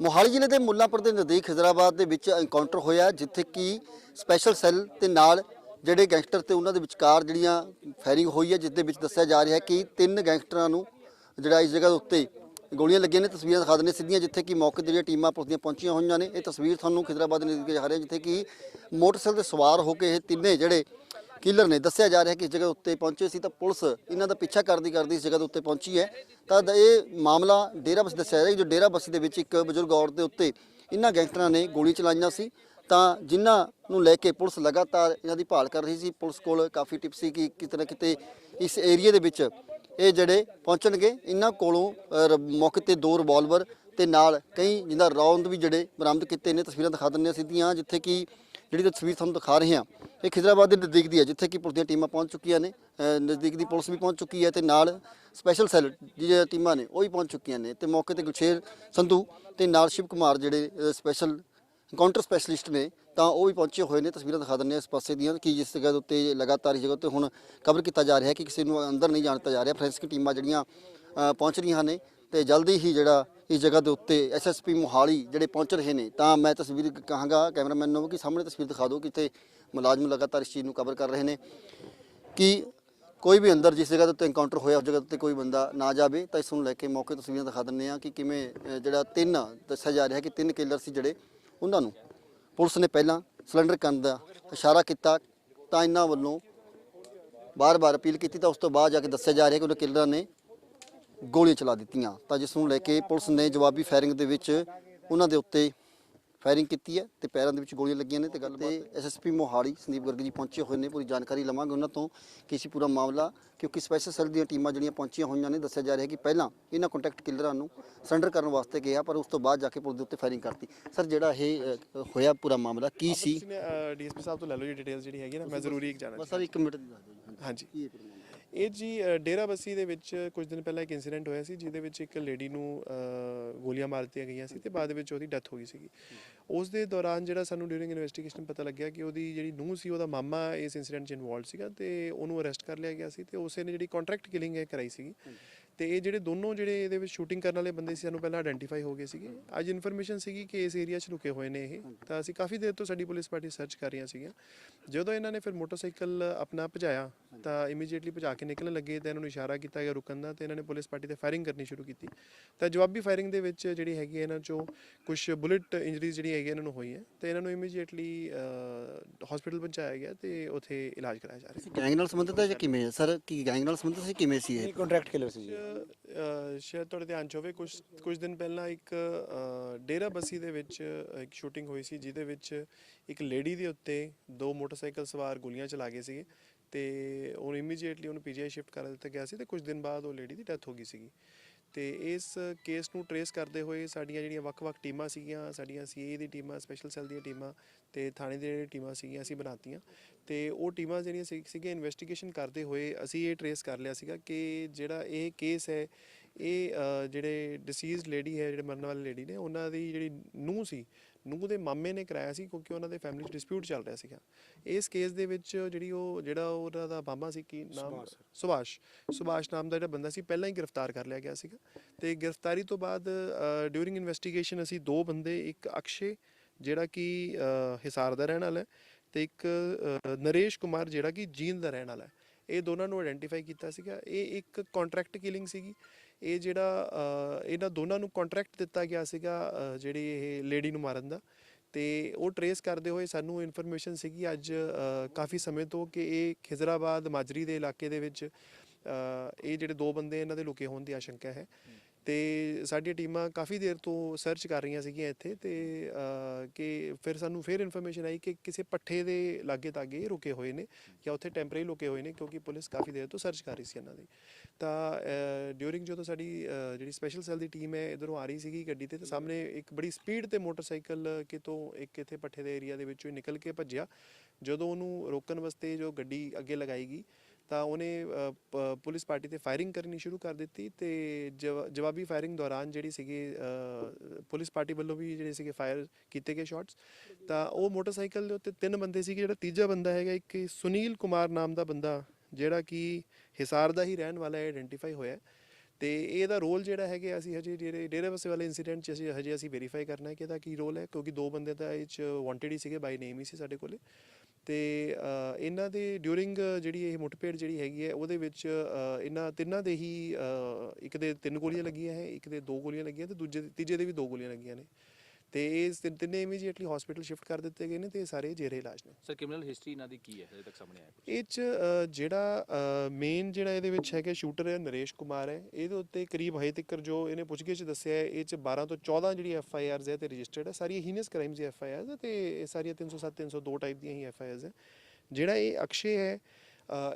ਮੋਹਾਲੀ ਜ਼ਿਲ੍ਹੇ ਦੇ ਮੁੱਲਾਂਪੁਰ ਦੇ ਨਜ਼ਦੀਕ ਖਿਜ਼ਰਾਬਾਦ ਦੇ ਵਿੱਚ ਐਨਕਾਊਂਟਰ ਹੋਇਆ ਜਿੱਥੇ ਕਿ ਸਪੈਸ਼ਲ ਸੈੱਲ ਤੇ ਨਾਲ ਜਿਹੜੇ ਗੈਂਗਸਟਰ ਤੇ ਉਹਨਾਂ ਦੇ ਵਿਚਕਾਰ ਜਿਹੜੀਆਂ ਫਾਇਰਿੰਗ ਹੋਈ ਹੈ, ਜਿਸ ਦੇ ਵਿੱਚ ਦੱਸਿਆ ਜਾ ਰਿਹਾ ਹੈ ਕਿ ਤਿੰਨ ਗੈਂਗਸਟਰਾਂ ਨੂੰ ਜਿਹੜਾ ਇਸ ਜਗ੍ਹਾ ਦੇ ਉੱਤੇ ਗੋਲੀਆਂ ਲੱਗੀਆਂ ਨੇ, ਤਸਵੀਰਾਂ ਦਿਖਾ ਦਿੰਦੇ ਸਿੱਧੀਆਂ, ਜਿੱਥੇ ਕਿ ਮੌਕੇ ਤੇ ਜਿਹੜੀਆਂ ਟੀਮਾਂ ਪੁਲਿਸ ਦੀਆਂ ਪਹੁੰਚੀਆਂ ਹੋਈਆਂ ਨੇ। ਇਹ ਤਸਵੀਰ ਤੁਹਾਨੂੰ ਖਿਜ਼ਰਾਬਾਦ ਦੇ ਨਜ਼ਦੀਕ ਜਾ ਰਹੀ ਹੈ, ਜਿੱਥੇ ਕਿ ਮੋਟਰਸਾਈਕਲ ਤੇ ਸਵਾਰ ਹੋ ਕੇ ਇਹ ਤਿੰਨੇ ਜਿਹੜੇ ਕਿਲਰ ਨੇ ਦੱਸਿਆ ਜਾ ਰਿਹਾ ਕਿ ਇਸ ਜਗ੍ਹਾ ਉੱਤੇ ਪਹੁੰਚੇ ਸੀ ਤਾਂ ਪੁਲਿਸ ਇਹਨਾਂ ਦਾ ਪਿੱਛਾ ਕਰਦੀ ਕਰਦੀ ਇਸ ਜਗ੍ਹਾ ਦੇ ਉੱਤੇ ਪਹੁੰਚੀ ਹੈ। ਤਾਂ ਇਹ ਮਾਮਲਾ ਡੇਰਾ ਬਸੀ ਦੱਸਿਆ ਜਾ ਰਿਹਾ ਜੋ ਡੇਰਾ ਬਸੀ ਦੇ ਵਿੱਚ ਇੱਕ ਬਜ਼ੁਰਗ ਔਰਤ ਦੇ ਉੱਤੇ ਇਹਨਾਂ ਗੈਂਗਸਟਰਾਂ ਨੇ ਗੋਲੀ ਚਲਾਈਆਂ ਸੀ। ਤਾਂ ਜਿਨ੍ਹਾਂ ਨੂੰ ਲੈ ਕੇ ਪੁਲਿਸ ਲਗਾਤਾਰ ਇਹਨਾਂ ਦੀ ਭਾਲ ਕਰ ਰਹੀ ਸੀ, ਪੁਲਿਸ ਕੋਲ ਕਾਫੀ ਟਿਪ ਸੀ ਕਿ ਕਿਤੇ ਨਾ ਕਿਤੇ ਇਸ ਏਰੀਆ ਦੇ ਵਿੱਚ ਇਹ ਜਿਹੜੇ ਪਹੁੰਚਣਗੇ, ਇਹਨਾਂ ਕੋਲੋਂ ਰ- ਮੌਕੇ ਤੇ ਦੋ ਰਿਵਾਲਵਰ ਤੇ ਨਾਲ ਕਈ ਜਿੰਦਾ ਰੌਂਦ ਵੀ ਜਿਹੜੇ ਬਰਾਮਦ ਕੀਤੇ ਨੇ, ਤਸਵੀਰਾਂ ਦਿਖਾ ਦਿੰਦੇ ਹਾਂ ਸਿੱਧੀਆਂ, ਜਿੱਥੇ ਕਿ ਜਿਹੜੀ ਤਸਵੀਰ ਤੁਹਾਨੂੰ ਦਿਖਾ ਰਹੇ ਹਾਂ, ਇਹ ਖਿਦਰਾਬਾਦ ਦੇ ਨਜ਼ਦੀਕ ਦੀ ਹੈ, ਜਿੱਥੇ ਕਿ ਪੁਲਿਸ ਦੀਆਂ ਟੀਮਾਂ ਪਹੁੰਚ ਚੁੱਕੀਆਂ ਨੇ ਨਜ਼ਦੀਕ ਦੀ ਪੁਲਿਸ ਵੀ ਪਹੁੰਚ ਚੁੱਕੀ ਹੈ ਤੇ ਨਾਲ ਸਪੈਸ਼ਲ ਸੈੱਲ ਜਿਹੜੀਆਂ ਟੀਮਾਂ ਨੇ, ਉਹ ਵੀ ਪਹੁੰਚ ਚੁੱਕੀਆਂ ਨੇ ਤੇ ਮੌਕੇ ਤੇ ਗੁਰਸ਼ੇਰ ਸੰਧੂ ਤੇ ਨਾਲ ਸ਼ਿਵ ਕੁਮਾਰ ਜਿਹੜੇ ਸਪੈਸ਼ਲ ਕਾਊਂਟਰ ਸਪੈਸ਼ਲਿਸਟ ਨੇ, ਤਾਂ ਉਹ ਵੀ ਪਹੁੰਚੇ ਹੋਏ ਨੇ, ਤਸਵੀਰਾਂ ਦਿਖਾ ਦਿੰਦੇ ਹਾਂ ਇਸ ਪਾਸੇ ਦੀਆਂ ਕਿ ਜਿਸ ਜਗ੍ਹਾ ਦੇ ਉੱਤੇ ਲਗਾਤਾਰ ਇਸ ਜਗ੍ਹਾ ਉੱਤੇ ਹੁਣ ਕਵਰ ਕੀਤਾ ਜਾ ਰਿਹਾ ਹੈ ਕਿ ਕਿਸੇ ਨੂੰ ਅੰਦਰ ਨਹੀਂ ਜਾਣ ਦਿੱਤਾ ਜਾ ਰਿਹਾ ਫੋਰੈਂਸਿਕ ਟੀਮਾਂ ਜਿਹੜੀਆਂ ਪਹੁੰਚ ਰਹੀਆਂ ਨੇ ਤੇ ਜਲਦੀ ਹੀ ਜਿਹੜਾ ਇਸ ਜਗ੍ਹਾ ਦੇ ਉੱਤੇ ਐਸਐਸਪੀ ਮੋਹਾਲੀ ਜਿਹੜੇ ਪਹੁੰਚ ਰਹੇ ਨੇ, ਤਾਂ ਮੈਂ ਤਸਵੀਰ ਕਹਾਂਗਾ ਕੈਮਰਾਮੈਨ ਨੂੰ ਕਿ ਸਾਹਮਣੇ ਤਸਵੀਰ ਦਿਖਾ ਦਿਓ ਇੱਥੇ ਮੁਲਾਜ਼ਮ ਲਗਾਤਾਰ ਇਸ ਚੀਜ਼ ਨੂੰ ਕਵਰ ਕਰ ਰਹੇ ਨੇ ਕਿ ਕੋਈ ਵੀ ਅੰਦਰ ਜਿਸ ਜਗ੍ਹਾ ਦੇ ਉੱਤੇ ਐਨਕਾਊਂਟਰ ਹੋਇਆ, ਉਸ ਜਗ੍ਹਾ ਉੱਤੇ ਕੋਈ ਬੰਦਾ ਨਾ ਜਾਵੇ, ਤਾਂ ਇਸ ਨੂੰ ਲੈ ਕੇ ਮੌਕੇ ਤਸਵੀਰਾਂ ਦਿਖਾ ਦਿੰਦੇ ਆ ਕਿ ਕਿਵੇਂ ਜਿਹੜਾ ਤਿੰਨ ਦੱਸਿਆ ਜਾ ਰਿਹਾ ਕਿ ਤਿੰਨ ਕਿਲਰ ਸੀ ਜਿਹੜੇ ਉਹਨਾਂ ਨੂੰ ਪੁਲਿਸ ਨੇ ਪਹਿਲਾਂ ਸਿਲੰਡਰ ਕਰਨ ਦਾ ਇਸ਼ਾਰਾ ਕੀਤਾ, ਤਾਂ ਇਹਨਾਂ ਵੱਲੋਂ ਬਾਰ-ਬਾਰ ਅਪੀਲ ਕੀਤੀ, ਤਾਂ ਉਸ ਤੋਂ ਬਾਅਦ ਜਾ ਕੇ ਦੱਸਿਆ ਜਾ ਰਿਹਾ ਕਿ ਉਹਨਾਂ ਕਿਲਰਾਂ ਨੇ ਗੋਲੀਆਂ ਚਲਾ ਦਿੱਤੀਆਂ। ਤਾਂ ਜਿਸ ਨੂੰ ਲੈ ਕੇ ਪੁਲਿਸ ਨੇ ਜਵਾਬੀ ਫਾਇਰਿੰਗ ਦੇ ਵਿੱਚ ਉਹਨਾਂ ਦੇ ਉੱਤੇ ਫਾਇਰਿੰਗ ਕੀਤੀ ਹੈ ਤੇ ਪੈਰਾਂ ਦੇ ਵਿੱਚ ਗੋਲੀਆਂ ਲੱਗੀਆਂ ਨੇ ਤੇ ਗੱਲ ਤੇ ਐਸਐਸਪੀ ਮੋਹਾਲੀ ਸੰਦੀਪ ਗਰਗ ਜੀ ਪਹੁੰਚੇ ਹੋਏ ਨੇ ਪੂਰੀ ਜਾਣਕਾਰੀ ਲਵਾਂਗੇ ਉਹਨਾਂ ਤੋਂ ਕਿ ਸੀ ਪੂਰਾ ਮਾਮਲਾ ਕਿਉਂਕਿ ਸਪੈਸ਼ਲ ਸੈੱਲ ਦੀਆਂ ਟੀਮਾਂ ਜਿਹੜੀਆਂ ਪਹੁੰਚੀਆਂ ਹੋਈਆਂ ਨੇ ਦੱਸਿਆ ਜਾ ਰਿਹਾ ਕਿ ਪਹਿਲਾਂ ਇਹਨਾਂ ਕੰਟੈਕਟ ਕਿਲਰਾਂ ਨੂੰ ਸਰੈਂਡਰ ਕਰਨ ਵਾਸਤੇ ਗਿਆ ਪਰ ਉਸ ਤੋਂ ਬਾਅਦ ਜਾ ਕੇ ਪੁਲਿਸ ਦੇ ਉੱਤੇ ਫਾਇਰਿੰਗ ਕਰਤੀ। ਸਰ ਜਿਹੜਾ ਇਹ ਅ, ਹੋਇਆ ਪੂਰਾ ਮਾਮਲਾ ਕੀ ਸੀ? ਡੀਐਸਪੀ ਸਾਹਿਬ ਤੋਂ ਲੈ ਲਓ ਜੀ ਡਿਟੇਲਸ ਜਿਹੜੀ ਹੈਗੀ ਨਾ ਮੈਂ ਜ਼ਰੂਰੀ ਇੱਕ ਜਾਣਨਾ ਬਸ ਸਰ 1 ਮਿੰਟ ਦੀ ਦੱਸ ਦਿਓ ਜੀ। ਹਾਂਜੀ। ਕੀ ਹੈ ਪੂਰਾ ਮਾਮਲਾ? ਇਹ ਜੀ ਅ, ਡੇਰਾ ਬੱਸੀ ਦੇ ਵਿੱਚ ਕੁਝ ਦਿਨ ਪਹਿਲਾਂ ਇੱਕ ਇਨਸੀਡੈਂਟ ਹੋਇਆ ਸੀ ਜਿਹਦੇ ਵਿੱਚ ਇੱਕ ਲੇਡੀ ਨੂੰ ਗੋਲੀਆਂ ਮਾਰ ਦਿੱਤੀਆਂ ਗਈਆਂ ਸੀ ਤੇ ਬਾਅਦ ਵਿੱਚ ਉਹਦੀ ਡੈਥ ਹੋ ਗਈ ਸੀਗੀ। ਉਸ ਦੇ ਦੌਰਾਨ ਜਿਹੜਾ ਸਾਨੂੰ ਡਿਊਰਿੰਗ ਇਨਵੈਸਟੀਗੇਸ਼ਨ ਪਤਾ ਲੱਗਿਆ ਕਿ ਉਹਦੀ ਜਿਹੜੀ ਨੂੰਹ ਸੀ ਉਹਦਾ ਮਾਮਾ ਇਸ ਇਨਸੀਡੈਂਟ 'ਚ ਇਨਵੋਲਡ ਸੀਗਾ ਤੇ ਉਹਨੂੰ ਅਰੈਸਟ ਕਰ ਲਿਆ ਗਿਆ ਸੀ ਤੇ ਉਸੇ ਨੇ ਜਿਹੜੀ ਕੰਟਰੈਕਟ ਕਿਲਿੰਗ ਹੈ ਕਰਾਈ ਸੀਗੀ। ਤੇ ਇਹ ਜਿਹੜੇ ਦੋਨੋਂ ਜਿਹੜੇ ਇਹਦੇ ਵਿੱਚ ਸ਼ੂਟਿੰਗ ਕਰਨ ਵਾਲੇ ਬੰਦੇ ਸੀ ਸਾਨੂੰ ਪਹਿਲਾਂ ਆਇਡੈਂਟੀਫਾਈ ਹੋ ਗਏ ਸੀਗੇ। ਅੱਜ ਇਨਫੋਰਮੇਸ਼ਨ ਸੀਗੀ ਕਿ ਇਸ ਏਰੀਆ 'ਚ ਲੁਕੇ ਹੋਏ ਨੇ ਇਹ। ਤਾਂ ਅਸੀਂ ਕਾਫੀ ਦੇਰ ਤੋਂ ਸਾਡੀ ਪੁਲਿਸ ਪਾਰਟੀ ਸਰਚ ਕਰ ਰਹੀਆਂ ਸੀਗੀਆਂ। ਜਦੋਂ ਇਹਨਾਂ ਨੇ ਫਿਰ ਮੋਟਰਸਾਈਕਲ ਆਪਣਾ ਭਜਾਇਆ ਤਾਂ ਇਮੀਡੀਏਟਲੀ ਭਜਾ ਕੇ ਨਿਕਲਣ ਲੱਗੇ ਤਾਂ ਇਹਨਾਂ ਨੂੰ ਇਸ਼ਾਰਾ ਕੀਤਾ ਗਿਆ ਰੁਕਣ ਦਾ ਤੇ ਇਹਨਾਂ ਨੇ ਪੁਲਿਸ ਪਾਰਟੀ ਤੇ ਫਾਇਰਿੰਗ ਕਰਨੀ ਸ਼ੁਰੂ ਕੀਤੀ। ਤਾਂ ਜਵਾਬੀ ਫਾਇਰਿੰਗ ਦੇ ਵਿੱਚ ਜਿਹੜੀ ਹੈਗੀ ਹੈ ਇਹਨਾਂ ਚੋਂ ਕੁਝ ਬੁਲਟ ਇੰਜਰੀਜ਼ ਜਿਹੜੀ ਹੈਗੀ ਇਹਨਾਂ ਨੂੰ ਹੋਈ ਹੈ ਤੇ ਇਹਨਾਂ ਨੂੰ ਇਮੀਡੀਏਟਲੀ ਹਸਪੀਟਲ ਪਹੁੰਚਾਇਆ ਗਿਆ ਤੇ ਉੱਥੇ ਇਲਾਜ ਕਰਾਇਆ ਜਾ ਰਿਹਾ ਗੈਂਗ ਨਾਲ ਸੰਬੰਧਿਤ ਹੈ ਜਾਂ ਕਿਵੇਂ? ਹੈ ਸਰ ਕੀ ਗੈਂਗ ਨਾਲ ਸੰਬੰਧਿਤ ਸੀ? ਕਿਵੇਂ ਸੀ ਇਹ? ਕੰਟਰੈਕਟ ਕਿਲਰ ਸੀ ਜੀ। ਸ਼ਾਇਦ ਤੁਹਾਡੇ ਧਿਆਨ ਚ ਹੋਵੇ ਕੁਝ ਕੁਝ ਦਿਨ ਪਹਿਲਾਂ ਇੱਕ ਅਹ, ਡੇਰਾ ਬੱਸੀ ਦੇ ਵਿੱਚ ਇੱਕ ਸ਼ੂਟਿੰਗ ਹੋਈ ਸੀ ਜਿਹਦੇ ਵਿੱਚ ਇੱਕ ਲੇਡੀ ਦੇ ਉੱਤੇ ਦੋ ਮੋਟਰਸਾਈਕਲ ਸਵਾਰ ਗੋਲੀਆਂ ਚਲਾ ਗਏ ਸੀਗੇ ਤੇ ਉਹ ਇਮੀਡੀਏਟਲੀ ਉਹਨੂੰ ਪੀਜੀਆਈ ਸ਼ਿਫਟ ਕਰ ਦਿੱਤਾ ਗਿਆ ਸੀ ਤੇ ਕੁਝ ਦਿਨ ਬਾਅਦ ਉਹ ਲੇਡੀ ਦੀ ਡੈਥ ਹੋ ਗਈ ਸੀਗੀ। ਤੇ ਇਸ ਕੇਸ ਨੂੰ ਟਰੇਸ ਕਰਦੇ ਹੋਏ ਸਾਡੀਆਂ ਜਿਹੜੀਆਂ ਵੱਖ-ਵੱਖ ਟੀਮਾਂ ਸੀਗੀਆਂ, ਸਾਡੀਆਂ ਸੀਏ ਦੀ ਟੀਮਾਂ ਸਪੈਸ਼ਲ ਸੈੱਲ ਦੀਆਂ ਟੀਮਾਂ ਤੇ ਥਾਣੇ ਦੀਆਂ ਜਿਹੜੀਆਂ ਟੀਮਾਂ ਸੀਗੀਆਂ, ਅਸੀਂ ਬਣਾਤੀਆਂ। ਤੇ ਉਹ ਟੀਮਾਂ ਜਿਹੜੀਆਂ ਸੀ- ਸੀਗੀਆਂ ਇਨਵੈਸਟੀਗੇਸ਼ਨ ਕਰਦੇ ਹੋਏ ਅਸੀਂ ਇਹ ਟਰੇਸ ਕਰ ਲਿਆ ਸੀਗਾ ਕਿ ਜਿਹੜਾ ਇਹ ਕੇਸ ਹੈ ਇਹ ਜਿਹੜੇ ਡਿਸੀਜ਼ਡ ਲੇਡੀ ਹੈ ਜਿਹੜੇ ਮਰਨ ਵਾਲੀ ਲੇਡੀ ਨੇ ਉਹਨਾਂ ਦੀ ਜਿਹੜੀ ਨੂੰਹ ਸੀ ਨੂੰਹ ਦੇ ਮਾਮੇ ਨੇ ਕਰਾਇਆ ਸੀ ਕਿਉਂਕਿ ਉਹਨਾਂ ਦੇ ਫੈਮਿਲੀ 'ਚ ਡਿਸਪਿਊਟ ਚੱਲ ਰਿਹਾ ਸੀਗਾ। ਇਸ ਕੇਸ ਦੇ ਵਿੱਚ ਜਿਹੜੀ ਉਹ ਜਿਹੜਾ ਉਹਦਾ ਦਾ ਮਾਮਾ ਸੀ ਕੀ ਨਾਮ? ਸੁਭਾਸ਼ ਸੁਭਾਸ਼। ਨਾਮ ਦਾ ਜਿਹੜਾ ਬੰਦਾ ਸੀ ਪਹਿਲਾਂ ਹੀ ਗ੍ਰਿਫਤਾਰ ਕਰ ਲਿਆ ਗਿਆ ਸੀਗਾ। ਤੇ ਗ੍ਰਿਫਤਾਰੀ ਤੋਂ ਬਾਅਦ ਡਿਊਰਿੰਗ ਇਨਵੈਸਟੀਗੇਸ਼ਨ ਅਸੀਂ ਦੋ ਬੰਦੇ ਇੱਕ ਅਕਸ਼ੇ ਜਿਹੜਾ ਕਿ ਹਿਸਾਰ ਦਾ ਰਹਿਣ ਵਾਲਾ ਹੈ ਤੇ ਇੱਕ ਨਰੇਸ਼ ਕੁਮਾਰ ਜਿਹੜਾ ਕਿ ਜੀਂਦ ਦਾ ਰਹਿਣ ਵਾਲਾ ਹੈ। ਇਹ ਦੋਨਾਂ ਨੂੰ ਆਇਡੈਂਟੀਫਾਈ ਕੀਤਾ ਸੀਗਾ। ਇਹ ਇੱਕ ਕੰਟਰੈਕਟ ਕਿਲਿੰਗ ਸੀਗੀ। ਇਹ ਜਿਹੜਾ ਇਹਨਾਂ ਦੋਨਾਂ ਨੂੰ ਕੰਟਰੈਕਟ ਦਿੱਤਾ ਗਿਆ ਸੀਗਾ ਜਿਹੜੀ ਇਹ ਲੇਡੀ ਨੂੰ ਮਾਰਨ ਦਾ। ਤੇ ਉਹ ਟਰੇਸ ਕਰਦੇ ਹੋਏ ਸਾਨੂੰ ਇਨਫੋਰਮੇਸ਼ਨ ਸੀਗੀ ਅੱਜ ਕਾਫੀ ਸਮੇਂ ਤੋਂ ਕਿ ਇਹ ਖਿਜ਼ਰਾਬਾਦ ਮਾਜਰੀ ਦੇ ਇਲਾਕੇ ਦੇ ਵਿੱਚ ਇਹ ਜਿਹੜੇ ਦੋ ਬੰਦੇ ਇਹਨਾਂ ਦੇ ਲੁਕੇ ਹੋਣ ਦੀ ਆਸ਼ੰਕਾ ਹੈ। ਤੇ ਸਾਡੀਆਂ ਟੀਮਾਂ ਕਾਫੀ ਦੇਰ ਤੋਂ ਸਰਚ ਕਰ ਰਹੀਆਂ ਸੀਗੀਆਂ ਇੱਥੇ ਤੇ ਕਿ ਫਿਰ ਸਾਨੂੰ ਫਿਰ ਇਨਫੋਰਮੇਸ਼ਨ ਆਈ ਕਿ ਕਿਸੇ ਪੱਠੇ ਦੇ ਲਾਗੇ ਤਾਗੇ ਇਹ ਰੁਕੇ ਹੋਏ ਨੇ ਜਾਂ ਉੱਥੇ ਟੈਂਪਰੇਰੀ ਲੁਕੇ ਹੋਏ ਨੇ ਕਿਉਂਕਿ ਪੁਲਿਸ ਕਾਫੀ ਦੇਰ ਤੋਂ ਸਰਚ ਕਰ ਰਹੀ ਸੀ ਇਹਨਾਂ ਦੀ। ਤਾਂ ਡਿਊਰਿੰਗ ਜਦੋਂ ਸਾਡੀ ਜਿਹੜੀ ਸਪੈਸ਼ਲ ਸੈੱਲ ਦੀ ਟੀਮ ਹੈ ਇਧਰੋਂ ਆ ਰਹੀ ਸੀਗੀ ਗੱਡੀ ਤੇ ਤੇ ਸਾਹਮਣੇ ਇੱਕ ਬੜੀ ਸਪੀਡ ਤੇ ਮੋਟਰਸਾਈਕਲ ਕਿਤੋਂ ਇੱਕ ਇੱਥੇ ਪੱਠੇ ਦੇ ਏਰੀਆ ਦੇ ਵਿੱਚੋਂ ਹੀ ਨਿਕਲ ਕੇ ਭੱਜਿਆ। ਜਦੋਂ ਉਹਨੂੰ ਰੋਕਣ ਵਾਸਤੇ ਜੋ ਗੱਡੀ ਅੱਗੇ ਲਗਾਈ ਗਈ ਤਾਂ ਉਹਨੇ ਪੁਲਿਸ ਪਾਰਟੀ ਤੇ ਫਾਇਰਿੰਗ ਕਰਨੀ ਸ਼ੁਰੂ ਕਰ ਦਿੱਤੀ ਤੇ ਜਵਾ- ਜਵਾਬੀ ਫਾਇਰਿੰਗ ਦੌਰਾਨ ਜਿਹੜੀ ਸੀਗੀ ਪੁਲਿਸ ਪਾਰਟੀ ਵੱਲੋਂ ਵੀ ਜਿਹੜੇ ਸੀਗੇ ਫਾਇਰ ਕੀਤੇ ਗਏ ਸ਼ਾਟਸ ਤਾਂ ਉਹ ਮੋਟਰਸਾਈਕਲ ਦੇ ਉੱਤੇ ਤਿੰਨ ਬੰਦੇ ਸੀਗੇ, ਜਿਹੜਾ ਤੀਜਾ ਬੰਦਾ ਹੈਗਾ, ਇੱਕ ਸੁਨੀਲ ਕੁਮਾਰ ਨਾਮ ਦਾ ਬੰਦਾ, ਜਿਹੜਾ ਕਿ ਹਿਸਾਰ ਦਾ ਹੀ ਰਹਿਣ ਵਾਲਾ ਹੈ ਆਇਡੈਂਟੀਫਾਈ ਹੋਇਆ ਹੈ। ਤੇ ਇਹਦਾ ਰੋਲ ਜਿਹੜਾ ਹੈਗਾ, ਅਸੀਂ ਹਜੇ ਜਿਹੜੇ ਡੇਰੇ ਬਸੇ ਵਾਲੇ ਇਨਸੀਡੈਂਟ 'ਚ ਅਸੀਂ, ਹਜੇ ਅਸੀਂ ਵੈਰੀਫਾਈ ਕਰਨਾ ਹੈ ਕਿ ਇਹਦਾ ਕੀ ਰੋਲ ਹੈ, ਕਿਉਂਕਿ ਦੋ ਬੰਦੇ ਤਾਂ ਇਹ 'ਚ ਵਾਂਟਡ ਹੀ ਸੀਗੇ ਬਾਈ ਨੇਮ ਹੀ ਸੀ ਸਾਡੇ ਕੋਲੇ ਤੇ ਇਹਨਾਂ ਦੇ ਡਿਊਰਿੰਗ ਜਿਹੜੀ ਇਹ ਮੁੱਠਭੇੜ ਜਿਹੜੀ ਹੈਗੀ ਹੈ, ਉਹਦੇ ਵਿੱਚ ਇਹਨਾਂ ਤਿੰਨਾਂ ਦੇ ਹੀ ਇੱਕ ਦੇ ਤਿੰਨ ਗੋਲੀਆਂ ਲੱਗੀਆਂ ਹੈ, ਇੱਕ ਦੇ ਦੋ ਗੋਲੀਆਂ ਲੱਗੀਆਂ ਤੇ ਦੂਜੇ, ਤੀਜੇ ਦੇ ਵੀ ਦੋ ਗੋਲੀਆਂ ਲੱਗੀਆਂ ਨੇ। ਤੇ ਇਹ ਤਿੰਨ- ਤਿੰਨੇ ਇਮੀਡੀਏਟਲੀ ਹਸਪੀਟਲ ਸ਼ਿਫਟ ਕਰ ਦਿੱਤੇ ਗਏ ਨੇ ਤੇ ਇਹ ਸਾਰੇ ਜੇਰੇ ਇਲਾਜ ਨੇ। ਸਰ ਕ੍ਰਿਮੀਨਲ ਹਿਸਟਰੀ ਇਹਨਾਂ ਦੀ ਕੀ ਹੈ? ਹਜੇ ਤੱਕ ਸਾਹਮਣੇ ਆਇਆ ਕੁਝ ਇਹ ਚ ਅ, ਜਿਹੜਾ ਮੇਨ ਜਿਹੜਾ ਇਹਦੇ ਵਿੱਚ ਹੈਗਾ ਸ਼ੂਟਰ ਹੈ ਨਰੇਸ਼ ਕੁਮਾਰ ਹੈ। ਇਹਦੇ ਉੱਤੇ ਕਰੀਬ ਹਜੇ ਤੱਕ ਜੋ ਇਹਨੇ ਪੁੱਛਗਿੱਛ 'ਚ ਦੱਸਿਆ ਹੈ ਇਹ ਚ 12 ਤੋਂ 14 ਜਿਹੜੀ ਐਫ ਆਈ ਆਰਸ ਹੈ ਤੇ ਰਜਿਸਟਰਡ ਹੈ। ਸਾਰੀਆਂ ਹੀਨਸ ਕ੍ਰਾਈਮਸ ਦੀ ਐਫ ਆਈ ਆਰਸ ਹੈ ਤੇ ਇਹ ਸਾਰੀਆਂ 307 302 ਟਾਈਪ ਦੀਆਂ ਹੀ ਐਫ ਆਈ ਆਰਸ ਹੈ। ਜਿਹੜਾ ਇਹ ਅਕਸ਼ੇ ਹੈ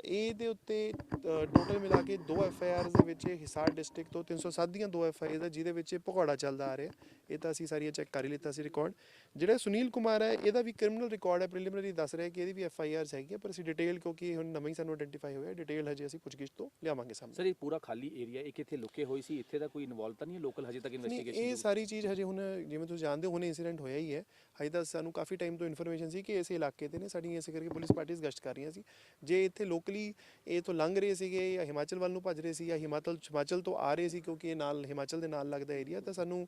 ਇਹਦੇ ਉੱਤੇ ਟੋਟਲ ਮਿਲਾ ਕੇ ਦੋ ਐਫ ਆਈ ਆਰਸ ਦੇ ਵਿੱਚ ਹਿਸਾਰ ਡਿਸਟ੍ਰਿਕਟ ਤੋਂ 307 ਦੀਆਂ ਦੋ ਐਫ ਆਈ ਆਰਸ ਹੈ ਜਿਹਦੇ ਵਿੱਚ ਭਗੌੜਾ ਚੱਲਦਾ ਆ ਰਿਹਾ। ਇਹ ਤਾਂ ਅਸੀਂ ਸਾਰੀਆਂ ਚੈੱਕ ਕਰ ਹੀ ਲਿੱਤਾ ਸੀ ਰਿਕਾਰਡ ਜਿਹੜਾ ਸੁਨੀਲ ਕੁਮਾਰ ਹੈ ਇਹਦਾ ਵੀ ਕ੍ਰਿਮੀਨਲ ਰਿਕਾਰਡ ਹੈ। ਪ੍ਰੀਲਿਮਿਨਰੀ ਦੱਸ ਰਿਹਾ ਕਿ ਇਹਦੀ ਵੀ ਐਫ ਆਈ ਆਰਸ ਹੈਗੀ ਪਰ ਅਸੀਂ ਡਿਟੇਲ ਕਿਉਂਕਿ ਹੁਣ ਨਵਾਂ ਹੀ ਸਾਨੂੰ ਆਇਡੈਂਟੀਫਾਈ ਹੋਇਆ ਡਿਟੇਲ ਹਜੇ ਅਸੀਂ ਪੁੱਛਗਿੱਛ ਤੋਂ ਲਿਆਵਾਂਗੇ ਸਾਹਮਣੇ। ਸਰ ਇਹ ਪੂਰਾ ਖਾਲੀ ਏਰੀਆ ਇਹ ਕਿੱਥੇ ਲੁਕੇ ਹੋਈ ਸੀ ਇੱਥੇ ਦਾ ਕੋਈ ਇਨਵੋਲਵ ਤਾਂ ਨਹੀਂ ਲੋਕਲ ਹਜੇ ਤੱਕ ਨਹੀਂ ਇਨਵੈਸਟੀਗੇਸ਼ਨ ਇਹ ਸਾਰੀ ਚੀਜ਼ ਹਜੇ ਹੁਣ ਜਿਵੇਂ ਤੁਸੀਂ ਜਾਣਦੇ ਹੋ ਹੁਣੇ ਇਨਸੀਡੈਂਟ ਹੋਇਆ ਹੀ ਹੈ। ਹਜੇ ਤਾਂ ਸਾਨੂੰ ਕਾਫੀ ਟਾਈਮ ਤੋਂ ਇਨਫੋਰਮੇਸ਼ਨ ਸੀ ਕਿ ਇਸ ਇਲਾਕੇ ਤੇ ਨੇ ਸਾਡੀਆਂ ਇਸੇ ਕਰਕੇ ਪੁਲਿਸ ਪਾਰਟੀਆਂ ਗਸ਼ਤ ਕਰ ਰਹੀਆਂ ਸੀ। ਜੇ ਇੱਥੇ ਲੋਕਲੀ ਇਹ ਤੋਂ ਲੰਘ ਰਹੇ ਸੀਗੇ ਜਾਂ ਹਿਮਾਚਲ ਵੱਲ ਨੂੰ ਭੱਜ ਰਹੇ ਸੀ ਜਾਂ ਹਿਮਾਚਲ ਹਿਮਾਚਲ ਤੋਂ ਆ ਰਹੇ ਸੀ ਕਿਉਂਕਿ ਇਹ ਨਾਲ ਹਿਮਾਚਲ ਦੇ ਨਾਲ ਲੱਗਦਾ ਏਰੀਆ ਤਾਂ ਸਾਨੂੰ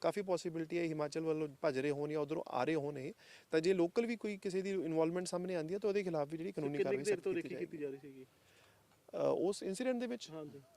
ਕਾਫੀ ਪੋਸੀਬਿਲਿਟੀ ਹੈ ਹਿਮਾਚਲ ਵੱਲੋਂ ਭੱਜ ਰਹੇ ਹੋਣ ਜਾਂ ਉਧਰੋਂ ਆ ਰਹੇ ਹੋਣ ਇਹ। ਤਾਂ ਜੇ ਲੋਕਲ ਵੀ ਕੋਈ ਕਿਸੇ ਦੀ ਇਨਵੋਲਵਮੈਂਟ ਸਾਹਮਣੇ ਆਉਂਦੀ ਹੈ ਤਾਂ ਉਹਦੇ ਖਿਲਾਫ ਵੀ ਜਿਹੜੀ ਕਾਨੂੰਨੀ ਕਾਰਵਾਈ ਸਖਤ ਕੀਤੀ ਜਾ ਰਹੀ ਸੀਗੀ? ਉਸ ਇਨਸੀਡੈਂਟ ਦੇ ਵਿੱਚ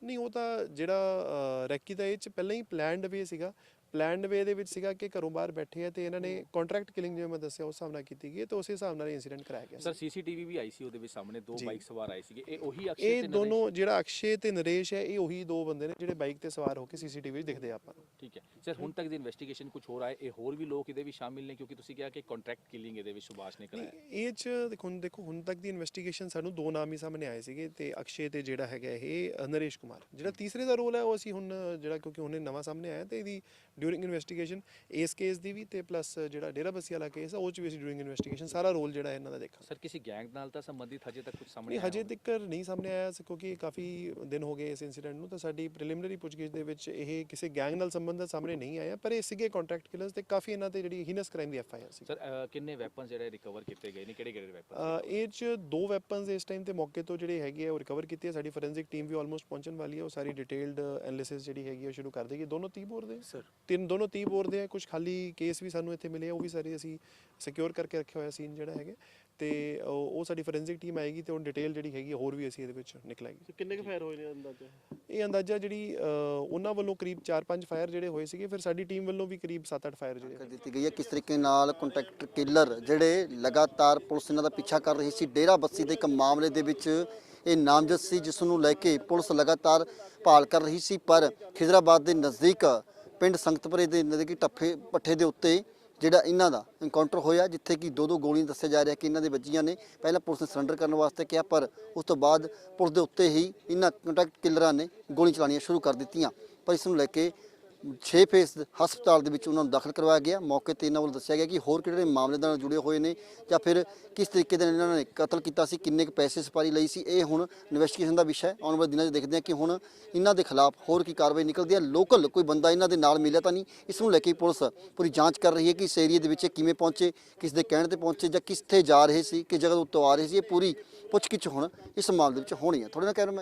ਨਹੀਂ ਉਹ ਤਾਂ ਜਿਹੜਾ ਰੈਕੀ ਦਾ ਇਹ ਚ ਪਹਿਲਾਂ ਹੀ ਪਲਾਨਡ ਵੇ ਸੀਗਾ। ਪਲਾਨਡ ਵੇ ਦੇ ਵਿੱਚ ਸੀਗਾ ਕਿ ਘਰੋਂ ਬਾਹਰ ਬੈਠੇ ਆ ਤੇ ਇਹਨਾਂ ਨੇ ਕੰਟਰੈਕਟ ਕਿਲਿੰਗ ਜਿਵੇਂ ਮੈਂ ਦੱਸਿਆ ਉਸ ਹਿਸਾਬ ਨਾਲ ਕੀਤੀ ਗਈ ਤੇ ਉਸ ਹਿਸਾਬ ਨਾਲ ਇਨਸੀਡੈਂਟ ਕਰਾਇਆ ਗਿਆ ਸਰ ਸੀਸੀਟੀਵੀ ਵੀ ਆਈ ਸੀ ਉਹਦੇ ਵਿੱਚ ਸਾਹਮਣੇ ਦੋ। ਬਾਈਕ ਸਵਾਰ ਆਏ ਸੀਗੇ। ਇਹ ਉਹੀ ਅਕਸ਼ੇ ਇਹ ਤੇ ਨਰੇਸ਼? ਦੋਨੋਂ ਜਿਹੜਾ ਅਕਸ਼ੇ ਤੇ ਨਰੇਸ਼ ਹੈ ਇਹ ਉਹੀ ਦੋ ਬੰਦੇ ਨੇ ਜਿਹੜੇ ਬਾਈਕ ਤੇ ਸਵਾਰ ਹੋ ਕੇ ਸੀਸੀਟੀਵੀ ਵਿੱਚ ਦਿਖਦੇ ਆ ਆਪਾਂ ਨੂੰ। ਠੀਕ ਹੈ। ਸਰ ਹੁਣ ਤੱਕ ਦੀ ਇਨਵੈਸਟੀਗੇਸ਼ਨ ਕੁਝ ਹੋਰ ਆਏ? ਇਹ ਹੋਰ ਵੀ ਲੋਕ ਇਹਦੇ ਵਿੱਚ ਸ਼ਾਮਿਲ ਨੇ ਕਿਉਂਕਿ ਤੁਸੀਂ ਕਿਹਾ ਕਿ ਕੰਟਰੈਕਟ ਕਿਲਿੰਗ ਇਹਦੇ ਵਿੱਚ ਸੁਭਾਸ਼ ਨੇ ਕਰਾਇਆ। ਇਹ ਚ ਦੇਖੋ ਹੁਣ ਦੇਖੋ ਹੁਣ ਤੱਕ ਦੀ ਇਨਵੈਸਟੀਗੇਸ਼ਨ ਸਾਨੂੰ ਦੋ ਨਾਮ ਹੀ ਸਾਹਮਣੇ ਆਏ ਸੀਗੇ ਤੇ ਅਕਸ਼ੇ ਤੇ ਜਿਹੜਾ ਹੈਗਾ ਇਹ ਨਰੇਸ਼ ਕੁਮਾਰ। ਜਿਹੜਾ ਤੀਸਰੇ ਦਾ ਰੋਲ ਹੈ ਉਹ ਅਸੀਂ ਹੁਣ ਜਿਹੜਾ ਕਿਉਂਕਿ ਹੁਣੇ ਨਵਾਂ ਸਾਹਮਣੇ ਆਇਆ ਤੇ ਇਹਦੀ ਡਿਊਰਿੰਗ ਇਨਵੈਸਟੀਗੇਸ਼ਨ ਇਸ ਕੇਸ ਦੀ ਵੀ ਤੇ ਪਲੱਸ ਜਿਹੜਾ ਡੇਰਾ ਬੱਸੀ ਵਾਲਾ ਕੇਸ ਆ ਉਹ ਚ ਵੀ ਅਸੀਂ ਡਿਊਰਿੰਗ ਇਨਵੈਸਟੀਗੇਸ਼ਨ ਸਾਰਾ ਰੋਲ ਜਿਹੜਾ ਹੈ ਇਹਨਾਂ ਦਾ ਦੇਖਾਂਗੇ। ਸਰ ਕਿਸੇ ਗੈਂਗ ਨਾਲ ਤਾਂ ਸੰਬੰਧਿਤ ਹਜੇ ਤੱਕ ਕੁਝ ਸਾਹਮਣੇ ਨਹੀਂ ਹਜੇ? ਤੱਕ ਨਹੀਂ ਸਾਹਮਣੇ ਆਇਆ ਸੀ ਕਿਉਂਕਿ ਕਾਫੀ ਦਿਨ ਹੋ ਗਏ ਇਸ ਇਨਸੀਡੈਂਟ ਨੂੰ ਤਾਂ ਸਾਡੀ ਪ੍ਰੀਲਿਮਿਨਰੀ ਪੁੱਛਗਿੱਛ ਦੇ ਵਿੱਚ ਇਹ ਕਿਸੇ ਗੈਂਗ ਨਾਲ ਸੰਬੰਧਿਤ ਸਾਹਮਣੇ ਨਹੀਂ ਆਇਆ ਪਰ ਇਹ ਸੀਗੇ ਕੰਟਰੈਕਟ ਕਿਲਰਸ ਤੇ ਕਾਫੀ ਇਹਨਾਂ ਤੇ ਜਿਹੜੀ ਹੀਨਸ ਕ੍ਰਾਈਮ ਦੀ F I R C. Sir ਕਿੰਨੇ ਵੈਪਨਸ ਜਿਹੜੇ ਰਿਕਵਰ ਕੀਤੇ ਗਏ ਨੇ? ਕਿਹੜੇ ਕਿਹੜੇ ਵੈਪਨਸ ਇਹ ਚ ਦੋ ਵੈਪਨਸ ਇਸ ਟਾਈਮ ਤੇ ਮੌਕੇ ਤੋਂ ਜਿਹੜੇ ਹੈਗੇ ਆ ਉਹ ਰਿਕਵਰ ਕੀਤੇ ਆ। ਸਾਡੀ ਫੋਰੈਂਸਿਕ ਟੀਮ ਵੀ ਆਲਮੋਸਟ ਪਹੁੰਚਣ ਵਾਲੀ ਹੈ ਉਹ ਸਾਰੀ ਡਿਟੇਲਡ ਐਨਾਲਿਸਿਸ ਜਿਹੜੀ ਹੈਗੀ ਆ ਉਹ ਸ਼ੁਰੂ ਕਰ ਦੇਗੀ। ਦੋਨੋਂ 30 ਬੋਰ ਦੇ? ਸਰ ਤਿੰਨ ਦੋਨੋਂ 30 ਬੋਰ ਦੇ ਆ ਕੁਝ ਖਾਲੀ ਕੇਸ ਵੀ ਸਾਨੂੰ ਇੱਥੇ ਮਿਲੇ ਆ ਉਹ ਵੀ ਸਾਰੇ ਅਸੀਂ ਸਿਕਿਉਰ ਕਰਕੇ ਰੱਖਿਆ ਹੋਇਆ ਸੀਨ ਜਿਹੜਾ ਹੈਗੇ। ਤੇ ਉਹ ਸਾਡੀ ਫੋਰੈਂਸਿਕ ਟੀਮ ਆਏਗੀ ਤੇ ਉਹ ਡਿਟੇਲ ਜਿਹੜੀ ਹੈਗੀ ਹੋਰ ਵੀ ਅਸੀਂ ਇਹਦੇ ਵਿੱਚ ਨਿਕਲਾਂਗੇ। ਕਿੰਨੇ ਕੁ ਫਾਇਰ ਹੋਏ ਨੇ ਅੰਦਾਜ਼ਾ? ਇਹ ਅੰਦਾਜ਼ਾ ਜਿਹੜੀ ਉਹਨਾਂ ਵੱਲੋਂ ਕਰੀਬ 4-5 ਫਾਇਰ ਜਿਹੜੇ ਹੋਏ ਸੀਗੇ ਫਿਰ ਸਾਡੀ ਟੀਮ ਵੱਲੋਂ ਵੀ ਕਰੀਬ 7-8 ਫਾਇਰ ਜਿਹੜੇ ਕਰ ਦਿੱਤੀ ਗਈ ਹੈ। ਕਿਸ ਤਰੀਕੇ ਨਾਲ ਕੰਟੈਕਟ ਕਿਲਰ ਜਿਹੜੇ ਲਗਾਤਾਰ ਪੁਲਿਸ ਇਹਨਾਂ ਦਾ ਪਿੱਛਾ ਕਰ ਰਹੀ ਸੀ ਡੇਰਾ ਬੱਸੀ ਦੇ ਇੱਕ ਮਾਮਲੇ ਦੇ ਵਿੱਚ ਇਹ ਨਾਮਜ਼ਦ ਸੀ ਜਿਸ ਨੂੰ ਲੈ ਕੇ ਪੁਲਿਸ ਲਗਾਤਾਰ ਭਾਲ ਕਰ ਰਹੀ ਸੀ ਪਰ ਖਿਜ਼ਰਾਬਾਦ ਦੇ ਨਜ਼ਦੀਕ ਪਿੰਡ ਸੰਗਤਪੁਰੇ ਦੇ ਨਜ਼ਦੀਕੀ ਟੱਫੇ ਪੱਠੇ ਦੇ ਉੱਤੇ ਜਿਹੜਾ ਇਹਨਾਂ ਦਾ ਐਨਕਾਊਂਟਰ ਹੋਇਆ, ਜਿੱਥੇ ਕਿ ਦੋ ਦੋ ਗੋਲੀਆਂ ਦੱਸਿਆ ਜਾ ਰਿਹਾ ਕਿ ਇਹਨਾਂ ਦੇ ਵੱਜੀਆਂ ਨੇ। ਪਹਿਲਾਂ ਪੁਲਿਸ ਨੇ ਸਰੈਂਡਰ ਕਰਨ ਵਾਸਤੇ ਕਿਹਾ, ਪਰ ਉਸ ਤੋਂ ਬਾਅਦ ਪੁਲਿਸ ਦੇ ਉੱਤੇ ਹੀ ਇਹਨਾਂ ਕੰਟੈਕਟ ਕਿਲਰਾਂ ਨੇ ਗੋਲੀ ਚਲਾਉਣੀਆਂ ਸ਼ੁਰੂ ਕਰ ਦਿੱਤੀਆਂ। ਪਰ ਇਸ ਨੂੰ ਲੈ ਕੇ 6 ਫੇਸ ਹਸਪਤਾਲ ਦੇ ਵਿੱਚ ਉਹਨਾਂ ਨੂੰ ਦਾਖਲ ਕਰਵਾਇਆ ਗਿਆ। ਮੌਕੇ ਤੇ ਇਹਨਾਂ ਵੱਲੋਂ ਦੱਸਿਆ ਗਿਆ ਕਿ ਹੋਰ ਕਿਹੜੇ ਮਾਮਲੇ ਨਾਲ ਜੁੜੇ ਹੋਏ ਨੇ ਜਾਂ ਫਿਰ ਕਿਸ ਤਰੀਕੇ ਦੇ ਨਾਲ ਇਹਨਾਂ ਨੇ ਕਤਲ ਕੀਤਾ ਸੀ, ਕਿੰਨੇ ਕੁ ਪੈਸੇ ਸਪਾਰੀ ਲਈ ਸੀ, ਇਹ ਹੁਣ ਇਨਵੈਸਟੀਗੇਸ਼ਨ ਦਾ ਵਿਸ਼ਾ ਹੈ। ਆਉਣ ਵਾਲੇ ਦਿਨਾਂ 'ਚ ਦੇਖਦੇ ਹਾਂ ਕਿ ਹੁਣ ਇਹਨਾਂ ਦੇ ਖਿਲਾਫ ਹੋਰ ਕੀ ਕਾਰਵਾਈ ਨਿਕਲਦੀ ਹੈ। ਲੋਕਲ ਕੋਈ ਬੰਦਾ ਇਹਨਾਂ ਦੇ ਨਾਲ ਮਿਲਿਆ ਤਾਂ ਨਹੀਂ। ਇਸ ਨੂੰ ਲੈ ਕੇ ਪੁਲਿਸ ਪੂਰੀ ਜਾਂਚ ਕਰ ਰਹੀ ਹੈ ਕਿ ਇਸ ਏਰੀਏ ਦੇ ਵਿੱਚ ਇਹ ਕਿਵੇਂ ਪਹੁੰਚੇ, ਕਿਸ ਦੇ ਕਹਿਣ ਤੇ ਪਹੁੰਚੇ ਜਾਂ ਕਿੱਥੇ ਜਾ ਰਹੇ ਸੀ, ਕਿਸ ਜਗ੍ਹਾ ਤੋਂ ਉੱਤੋਂ ਆ ਰਹੇ ਸੀ। ਇਹ ਪੂਰੀ ਪੁੱਛਗਿੱਛ ਹੁਣ ਇਸ ਮਾਮਲੇ ਵਿੱਚ ਹੋਣੀ ਹੈ। ਥੋੜੇ ਨਾ ਕਹਿ ਰਿਹਾ ਮੈਂ